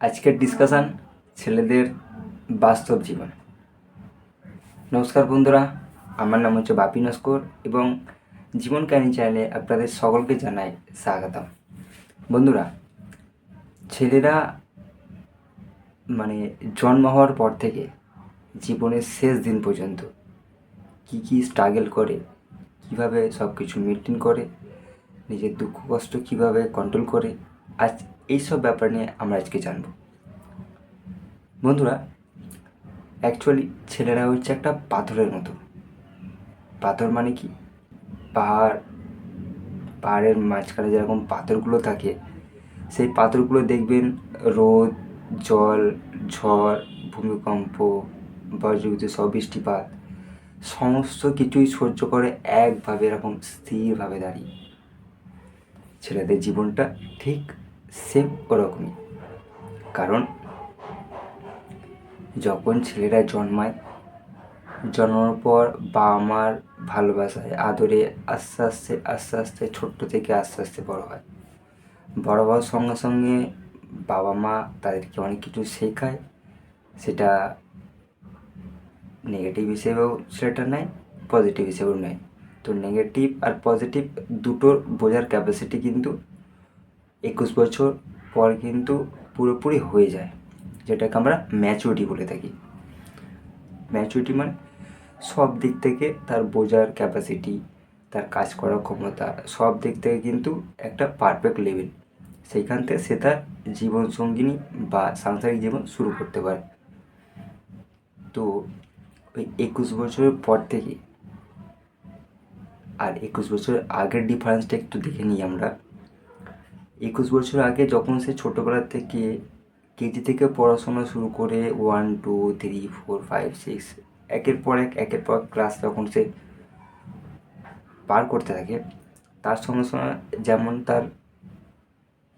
আজকের ডিসকাশন ছেলেদের বাস্তব জীবন। নমস্কার বন্ধুরা, আমার নাম হচ্ছে বাপি নস্কর এবং জীবন কাহিনী চ্যানেলে আপনাদের সকলকে জানাই স্বাগতম। বন্ধুরা, ছেলেরা মানে জন্ম হওয়ার পর থেকে জীবনের শেষ দিন পর্যন্ত কী কী স্ট্রাগল করে, কীভাবে সব কিছু মেনটেন করে, নিজের দুঃখ কষ্ট কীভাবে কন্ট্রোল করে, আজ এইসব ব্যাপার নিয়ে আমরা আজকে জানব। বন্ধুরা অ্যাকচুয়ালি ছেলেরা হচ্ছে একটা পাথরের মতো। পাথর মানে কি? পাহাড়। পাহাড়ের মাঝখানে যেরকম পাথরগুলো থাকে, সেই পাথরগুলো দেখবেন রোদ, জল, ঝড়, ভূমিকম্প, বজ্রবিদ্যুৎ, সব বৃষ্টিপাত, সমস্ত কিছুই সহ্য করে একভাবে এরকম স্থিরভাবে দাঁড়িয়ে। ছেলেদের জীবনটা ঠিক সেম ওরকমই। কারণ যখন ছেলেরা জন্মায়, জন্মানোর পর বাবা মার ভালোবাসায়, আদরে আস্তে আস্তে আস্তে আস্তে, ছোট্ট থেকে আস্তে আস্তে বড় হয়। বড় হওয়ার সঙ্গে সঙ্গে বাবা মা তাদেরকে অনেক কিছু শেখায়। সেটা নেগেটিভ হিসেবেও সেটা নেয় পজিটিভ হিসেবেও নেয়। তো নেগেটিভ আর পজিটিভ দুটোর বোঝার ক্যাপাসিটি কিন্তু একুশ বছর পর কিন্তু পুরোপুরি হয়ে যায়, যেটাকে আমরা ম্যাচুরিটি বলে থাকি। ম্যাচুরিটি মানে সব দিক থেকে তার বোঝার ক্যাপাসিটি তার কাজ করার ক্ষমতা, সব দিক থেকে কিন্তু একটা পারফেক্ট লেভেল সেইখান থেকে সে তার জীবনসঙ্গিনী বা সাংসারিক জীবন শুরু করতে পারে। তো ওই একুশ বছরের পর থেকে, আর একুশ বছরের আগের ডিফারেন্সটা একটু দেখে নিই আমরা। একুশ বছর আগে যখন সে ছোটোবেলা থেকে কেজি থেকে পড়াশোনা শুরু করে one two three four five six একের পর এক, একের পর ক্লাস যখন সে পার করতে থাকে, তার সঙ্গে সঙ্গে যেমন তার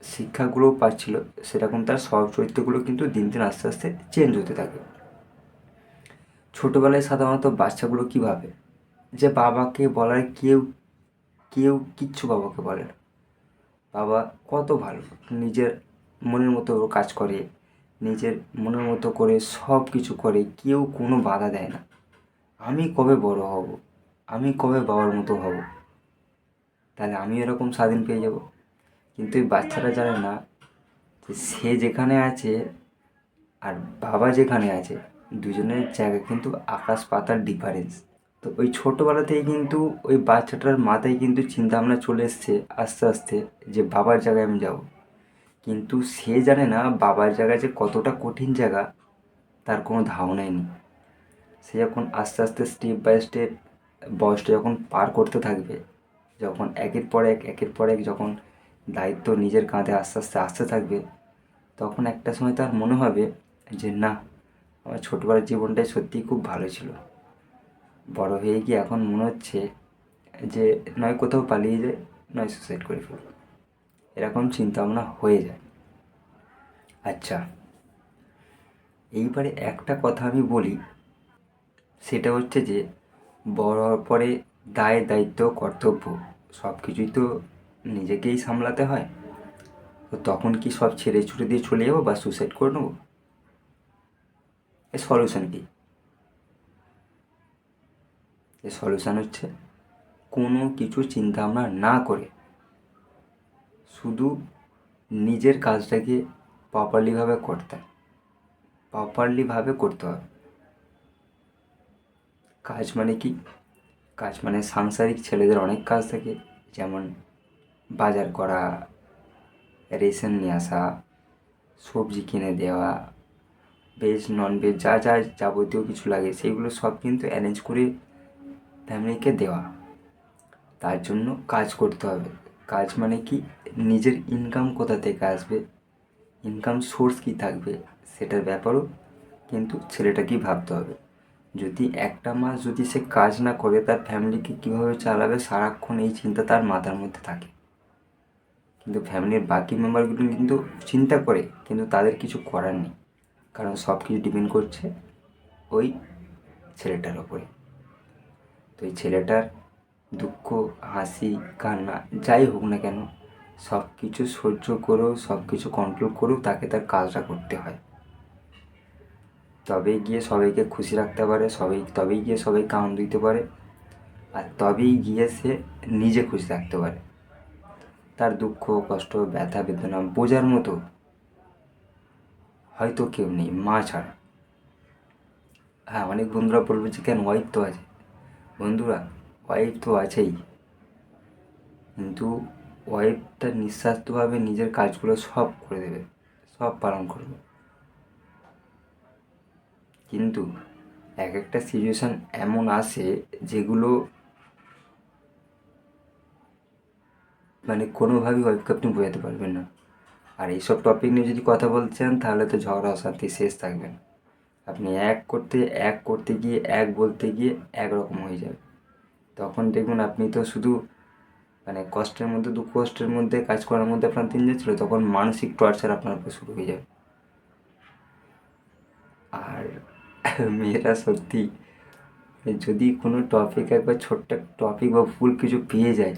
শিক্ষাগুলো পাচ্ছিল, সেরকম তার সব চরিত্রগুলো কিন্তু দিন দিন আস্তে আস্তে চেঞ্জ হতে থাকে। ছোটোবেলায় সাধারণত বাচ্চাগুলো কী ভাবে? যে বাবাকে বলার কেউ কেউ কিচ্ছু বাবাকে বলে না। বাবা কত ভালো। নিজের মনের মতো কাজ করে, নিজের মনের মতো করে সব কিছু করে, কেউ কোনো বাধা দেয় না। আমি কবে বড় হব? আমি কবে বাবার মতো হব? তাহলে আমি এরকম স্বাধীন পেয়ে যাব? কিন্তু এই বাচ্চারা জানে না যে সে যেখানে আছে আর বাবা যেখানে আছে, দুজনের জায়গা কিন্তু আকাশ পাতার ডিফারেন্স তো ওই ছোটোবেলা থেকে কিন্তু ওই বাচ্চাটার মাথায় কিন্তু চিন্তা ভাবনা চলে এসছে আস্তে আস্তে যে বাবার জায়গায় আমি যাব। কিন্তু সে জানে না বাবার জায়গা যে কতটা কঠিন জায়গা, তার কোনো ধারণাই নেই। সে যখন আস্তে আস্তে স্টেপ বাই স্টেপ বয়সটা যখন পার করতে থাকবে, যখন একের পর এক, একের পর এক যখন দায়িত্ব নিজের কাঁধে আস্তে আস্তে আসতে থাকবে, তখন একটা সময় তার মনে হবে যে, না, আমার ছোটোবেলার জীবনটাই সত্যিই খুব ভালো ছিল। বড় হয়ে গিয়ে এখন মনে হচ্ছে যে নয় কোথাও পালিয়ে যায়, নয় সুসাইড করে ফেলব। এরকম চিন্তাভাবনা হয়ে যায়। আচ্ছা এইবারে একটা কথা আমি বলি, সেটা হচ্ছে যে বড় হওয়ার পরে দায়, দায়িত্ব, কর্তব্য সব কিছুই তো নিজেকেই সামলাতে হয়। তো তখন কি সব ছেড়ে ছুড়ে দিয়ে চলে যাব বা সুসাইড করে নেব? এর সলিউশন কী? এর সলিউশান হচ্ছে কোনো কিছু চিন্তা ভাবনা না করে। শুধু নিজের কাজটাকে প্রপারলিভাবে করতে প্রপারলিভাবে করতে হবে। কাজ মানে কি? কাজ মানে সাংসারিক ছেলেদের অনেক কাজ থাকে, যেমন বাজার করা, রেশন নিয়ে আসা, সবজি কিনে দেওয়া ভেজ নন ভেজ যা যা যাবতীয় কিছু লাগে সেইগুলো সব কিন্তু অ্যারেঞ্জ করে ফ্যামিলিকে দেওয়া। তার জন্য কাজ করতে হবে। কাজ মানে কি? নিজের ইনকাম কোথা থেকে আসবে? ইনকাম সোর্স কী থাকবে? সেটার ব্যাপারও কিন্তু ছেলেটাকেই ভাবতে হবে। যদি একটা মাস যদি সে কাজ না করে, তার ফ্যামিলিকে কীভাবে চালাবে সারাক্ষণ এই চিন্তা তার মাথার মধ্যে থাকে। কিন্তু ফ্যামিলির বাকি মেম্বারগুলো কিন্তু চিন্তা করে, কিন্তু তাদের কিছু করার নেই। কারণ সব কিছু ডিপেন্ড করছে ওই ছেলেটার ওপরে। তো এই ছেলেটার দুঃখ, হাসি, কান্না, যাই হোক না কেন সব কিছু সহ্য করেও সব কিছু কন্ট্রোল করেও তাকে তার কাজটা করতে হয়। তবেই গিয়ে সবাইকে খুশি রাখতে পারে, সবাই তবেই গিয়ে সবাইকে আনন্দ দিতে পারে, আর তবেই গিয়ে সে নিজে খুশি থাকতে পারে। তার দুঃখ, কষ্ট, ব্যথা, বেদনা বোঝার মতো হয়তো কেউ নেই, মা ছাড়া। হ্যাঁ অনেক বন্ধুরা বলবে যে, কেন ওয়াইফ তো আছে? বন্ধুরা ওয়াইফ তো আছেই। কিন্তু ওয়াইফটা নিঃস্বার্থভাবে নিজের কাজগুলো সব করে দেবে, সব পালন করবে। কিন্তু এক একটা সিচুয়েশান এমন আসে যেগুলো মানে কোনোভাবেই ওয়াইফকে আপনি বোঝাতে পারবেন না। আর এইসব টপিক নিয়ে যদি কথা বলছেন তাহলে তো ঝগড়া অশান্তি শেষ থাকবে না। আপনি এক করতে এক করতে গিয়ে, এক বলতে গিয়ে একরকম হয়ে যাবে। তখন দেখুন আপনি তো শুধু মানে কষ্টের মধ্যে, দুঃখ কষ্টের মধ্যে কাজ করার মধ্যে আপনার দিন যাচ্ছিল, তখন মানসিক টর্চার আপনার উপর শুরু হয়ে যাবে। আর মেয়েরা সত্যি যদি কোনো টপিক একবার ছোট্ট টপিক বা ভুল কিছু পেয়ে যায়,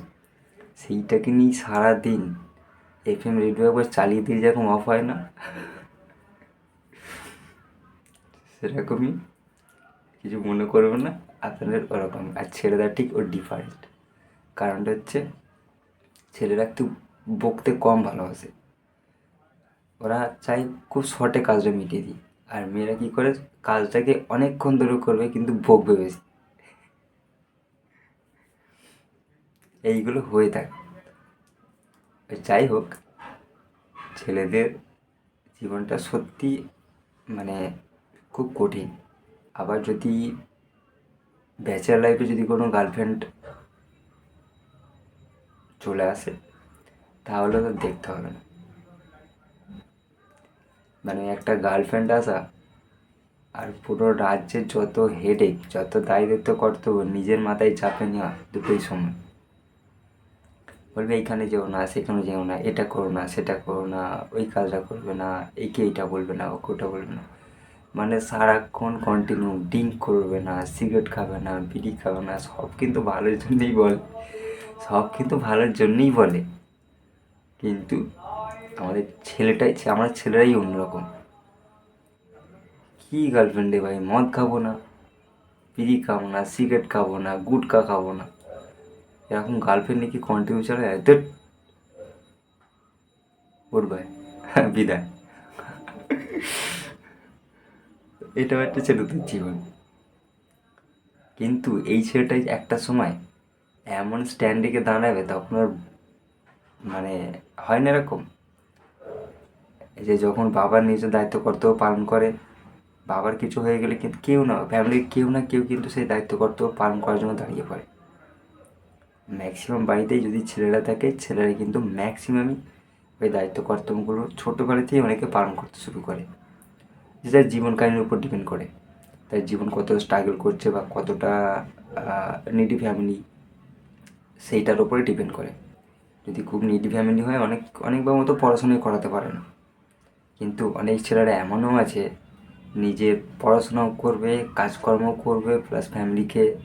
সেইটাকে নিয়ে সারাদিন এফ এম রেডিও একবার চালিয়ে দিয়ে যেরকম অফ হয় না? সেরকমই কিছু মনে করবে না, আপনাদের ওরকম। আর ছেলেরা ঠিক ও ডিফারেন্ট কারণটা হচ্ছে, ছেলেরা একটু বকতে কম ভালোবাসে। ওরা চাই খুব শর্টে কাজটা মিটিয়ে দিই। আর মেয়েরা কী করে, কাজটাকে অনেকক্ষণ ধরে করবে, কিন্তু বকবে বেশি। এইগুলো হয়ে থাকে। যাই হোক, ছেলেদের জীবনটা সত্যি মানে খুব কঠিন। আবার যদি ব্যাচেলার লাইফে যদি কোনো গার্লফ্রেন্ড চলে আসে, তাহলে তো দেখতে হবে না। মানে একটা গার্লফ্রেন্ড আসা আর পুরো রাজ্যের যত হেডেক যত দায়িত্ব কর্তব্য নিজের মাথায় চাপে নেওয়া দুটোই সময় বলবে, এইখানে যেও না, সেখানে যেও না, এটা করো না, সেটা করো না, ওই কাজটা করবে না, একে এইটা বলবে না, ওকে ওটা বলবে না। মানে সারাক্ষণ কন্টিনিউ ড্রিঙ্ক করবে না সিগারেট খাবে না, বিড়ি খাবে না, সব কিন্তু ভালোর জন্যই বলে। সব কিন্তু ভালোর জন্যই বলে। কিন্তু আমাদের ছেলেটাই, আমরা ছেলেরাই অন্যরকম। কী গার্লফ্রেন্ডে ভাই, মদ খাব না, বিড়ি খাব না সিগারেট খাব না, গুটকা খাব না। এরকম গার্লফ্রেন্ড নাকি কন্টিনিউ চলে এত গুড বাই, বিদায়। এটাও একটা ছেলেদের জীবন। কিন্তু এই ছেলেটাই একটা সময় এমন স্ট্যান্ডে দাঁড়াবে, তখন ওর মানে হয় না এরকম? যে যখন বাবার নিজের দায়িত্ব কর্তব্য পালন করে, বাবার কিছু হয়ে গেলে কিন্তু কেউ না ফ্যামিলির কেউ না কেউ কিন্তু সেই দায়িত্ব কর্তব্য পালন করার জন্য দাঁড়িয়ে পড়ে। ম্যাক্সিমাম বাড়িতেই যদি ছেলেরা থাকে, ছেলেরা কিন্তু ম্যাক্সিমামই ওই দায়িত্ব কর্তব্যগুলো ছোটোবেলাতেই অনেকে পালন করতে শুরু করে। যেটা কাহিনীর উপর ডিপেন্ড করে। তাই জীবন কত স্ট্রাগল করছে বা কতটা নিডি ফ্যামিলি সেইটার উপরে ডিপেন্ড করে। যদি খুব নিডি ফ্যামিলি হয়, অনেক, অনেকবার মতো পড়াশোনাই করাতে পারে না। কিন্তু অনেক ছেলেরা এমনও আছে নিজে পড়াশোনাও করবে কাজকর্ম করবে প্লাস ফ্যামিলিকে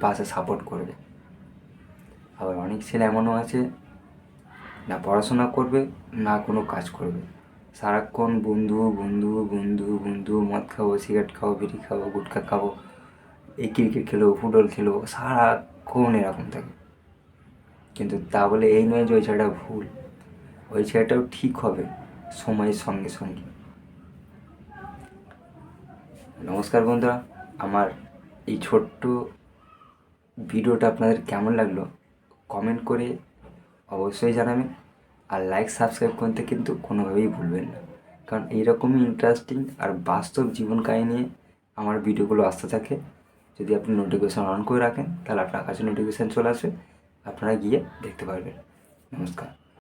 পাশে সাপোর্ট করবে। আবার অনেক ছেলে এমনও আছে, না পড়াশোনা করবে, না কোনো কাজ করবে। সারাক্ষণ বন্ধু বন্ধু বন্ধু বন্ধু, মদ খাব সিগারেট খাব, বিড়ি খাব, গুটখা খাব, এই ক্রিকেট খেলব ফুটবল খেলব সারাক্ষণ এরকম থাকে। কিন্তু তা বলে এই নয় যে ওই ছেলেটা ভুল, ওই ছেলেটাও ঠিক হবে সময়ের সঙ্গে সঙ্গে। নমস্কার বন্ধুরা, আমার এই ছোট্ট ভিডিওটা আপনাদের কেমন লাগল? কমেন্ট করে অবশ্যই জানাবেন। আর লাইক সাবস্ক্রাইব করতে কিন্তু কোনোভাবেই ভুলবেন না। কারণ এইরকমই ইন্টারেস্টিং আর বাস্তব জীবন কাহিনী আমার ভিডিওগুলো আসতে থাকে। যদি আপনি নোটিফিকেশান অন করে রাখেন, তাহলে আপনার কাছে নোটিফিকেশান চলে আসবে। আপনারা গিয়ে দেখতে পারবেন। নমস্কার।